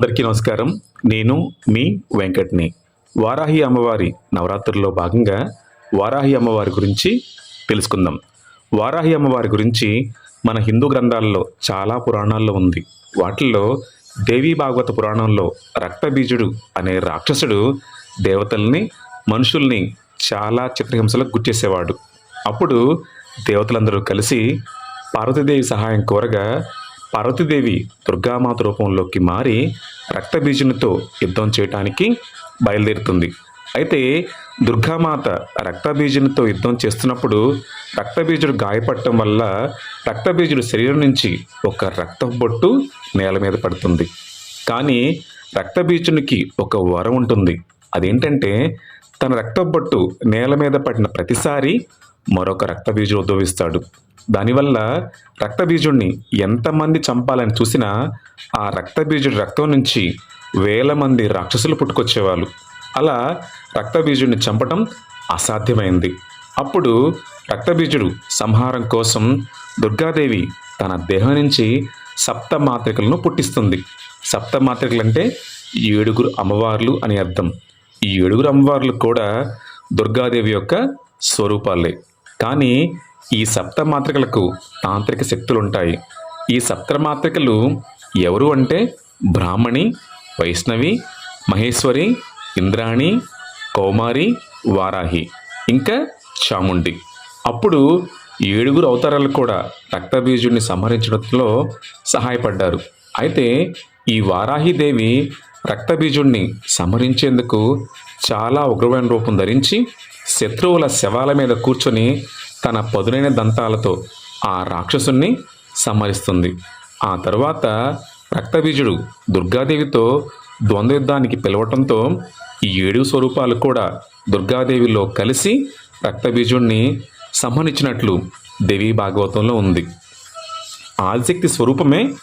అందరికీ నమస్కారం. నేను మీ వెంకట్ని. వారాహి అమ్మవారి నవరాత్రుల్లో భాగంగా వారాహి అమ్మవారి గురించి తెలుసుకుందాం. వారాహి అమ్మవారి గురించి మన హిందూ గ్రంథాల్లో చాలా పురాణాల్లో ఉంది. వాటిల్లో దేవీ భాగవత పురాణంలో రక్తబీజుడు అనే రాక్షసుడు దేవతల్ని మనుషుల్ని చాలా చిత్రహింసలకు గుర్చేసేవాడు అప్పుడు దేవతలందరూ కలిసి పార్వతీదేవి సహాయం కోరగా పార్వతీదేవి దుర్గామాత రూపంలోకి మారి రక్తబీజునితో యుద్ధం చేయటానికి బయలుదేరుతుంది. అయితే దుర్గామాత రక్తబీజునితో యుద్ధం చేస్తున్నప్పుడు రక్తబీజుడు గాయపడటం వల్ల రక్తబీజుడు శరీరం నుంచి ఒక రక్త బొట్టు నేల మీద పడుతుంది. కానీ రక్తబీజునికి ఒక వరం ఉంటుంది. అదేంటంటే తన రక్తబొట్టు నేల మీద పడిన ప్రతిసారి మరొక రక్తబీజుడు ఉద్భవిస్తాడు. దానివల్ల రక్తబీజుడిని ఎంతమంది చంపాలని చూసినా ఆ రక్తబీజుడి రక్తం నుంచి వేల మంది రాక్షసులు పుట్టుకొచ్చేవాళ్ళు. అలా రక్తబీజుడిని చంపటం అసాధ్యమైంది. అప్పుడు రక్తబీజుడు సంహారం కోసం దుర్గాదేవి తన దేహం నుంచి సప్త మాత్రికలను పుట్టిస్తుంది. సప్త మాత్రికలు అంటే ఏడుగురు అమ్మవార్లు అని అర్థం. ఈ ఏడుగురు అమ్మవార్లు కూడా దుర్గాదేవి యొక్క స్వరూపాలే. కానీ ఈ సప్త మాత్రికలకు తాంత్రిక శక్తులు ఉంటాయి ఈ సప్తమాత్రికలు ఎవరు అంటే? బ్రాహ్మణి వైష్ణవి మహేశ్వరి ఇంద్రాణి కౌమారి వారాహి ఇంకా చాముండి. అప్పుడు ఏడుగురు అవతారాలు కూడా రక్తబీజుడిని సంహరించడంలో సహాయపడ్డారు. అయితే ఈ వారాహిదేవి రక్తబీజుడిని సంహరించేందుకు చాలా ఉగ్రమైన రూపం ధరించి శత్రువుల శవాల మీద కూర్చొని తన పదునైన దంతాలతో ఆ రాక్షసుణ్ణి సంహరిస్తుంది. ఆ తరువాత రక్తబీజుడు దుర్గాదేవితో ద్వంద్వ యుద్ధానికి పిలవటంతో ఈ ఏడు స్వరూపాలు కూడా దుర్గాదేవిలో కలిసి రక్తబీజుణ్ణి సంహరించినట్లు దేవి భాగవతంలో ఉంది. ఆదిశక్తి స్వరూపమే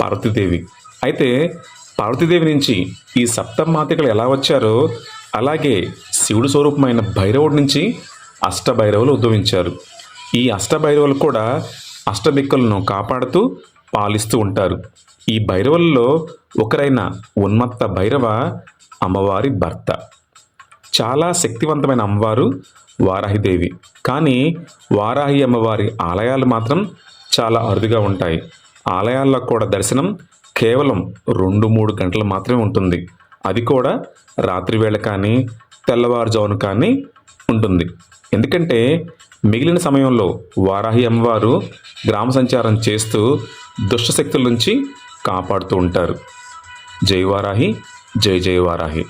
పార్వతీదేవి. అయితే పార్వతీదేవి నుంచి ఈ సప్తమాతికలు ఎలా వచ్చారో అలాగే శివుడు స్వరూపమైన భైరవుడి నుంచి అష్టభైరవులు ఉద్భవించారు. ఈ అష్టభైరవులు కూడా అష్టదిక్కులను కాపాడుతూ పాలిస్తూ ఉంటారు. ఈ భైరవులలో ఒకరైన ఉన్మత్త భైరవ అమ్మవారి భర్త. చాలా శక్తివంతమైన అమ్మవారు వారాహిదేవి. కానీ వారాహి అమ్మవారి ఆలయాలు మాత్రం చాలా అరుదుగా ఉంటాయి. ఆలయాల్లో కూడా దర్శనం కేవలం రెండు మూడు గంటలు మాత్రమే ఉంటుంది. అది కూడా రాత్రివేళ కానీ తెల్లవారుజామున కానీ ఉంటుంది. ఎందుకంటే మిగిలిన సమయంలో వారాహి అమ్మవారు గ్రామ సంచారం చేస్తూ దుష్టశక్తుల నుంచి కాపాడుతూ ఉంటారు. జై వారాహి జై జై వారాహి.